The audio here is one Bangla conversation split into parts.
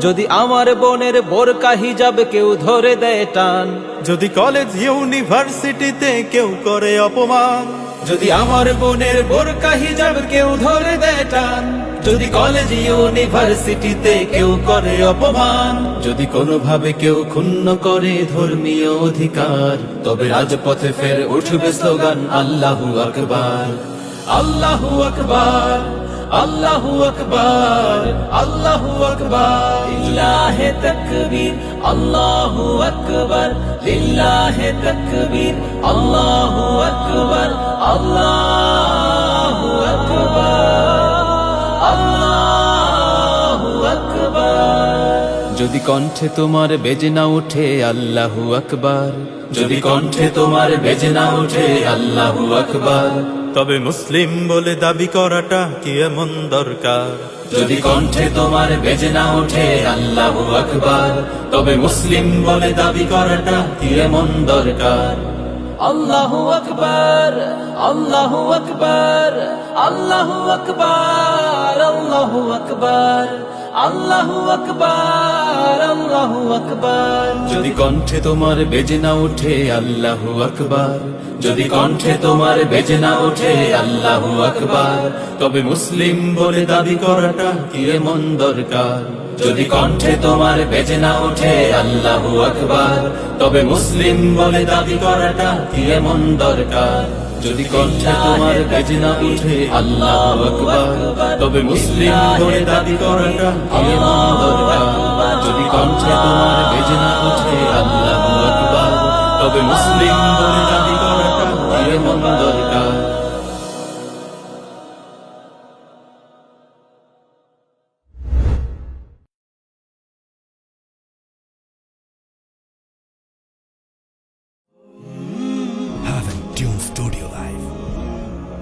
যদি আমার বোনের বোরকা হিজাব কেউ ধরে দেয় টান যদি কলেজ ইউনিভার্সিটিতে কেউ করে অপমান যদি আমার বোনের বোরকা হিজাব কেউ ধরে দেয় টান যদি কলেজ ইউনিভার্সিটিতে কেউ করে অপমান যদি কোনোভাবে কেউ ক্ষুণ্ণ করে ধর্মীয় অধিকার তবে রাজপথে ফের উঠবে স্লোগান আল্লাহু আকবার আল্লাহু আকবার আল্লাহু আকবার আল্লাহু আকবার। লিল্লাহে তাকবীর আল্লাহু আকবার লিল্লাহে তাকবীর আল্লাহু আকবার আল্লাহু আকবার আল্লাহু আকবার যদি কণ্ঠে তোমার বেজে না ওঠে আল্লাহু আকবার যদি কণ্ঠে তোমার বেজে না ওঠে আল্লাহু আকবার। তবে মুসলিম বলে দাবি করাটা কি এমন দরকার? যদি কণ্ঠে তোমার বেজে না ওঠে, আল্লাহু আকবার। তবে মুসলিম বলে দাবি করাটা কি এমন দরকার? আল্লাহ আকবার আল্লাহ আকবার আল্লাহ আকবার আল্লাহ আকবার। আল্লাহু আকবার আল্লাহু আকবার। যদি কণ্ঠে তোমার বেজে না ওঠে, আল্লাহু আকবার। যদি কণ্ঠে তোমার বেজে না ওঠে, আল্লাহু আকবার। তবে মুসলিম বলে দাবি করাটা কি এমন দরকার? যদি কণ্ঠে তোমার বেজে না ওঠে, আল্লাহু আকবার। তবে মুসলিম বলে দাবি করাটা কি এমন দরকার? যদি কণ্ঠে তোমার বেজে না উঠে, আল্লাহ তবে মুসলিম ধরে দাবি করাটা যদি কণ্ঠে তোমার বেজে না উঠে, আল্লাহ তবে মুসলিম ধরে দাবি করাটা দরকার।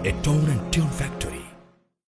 A tone and tune factory.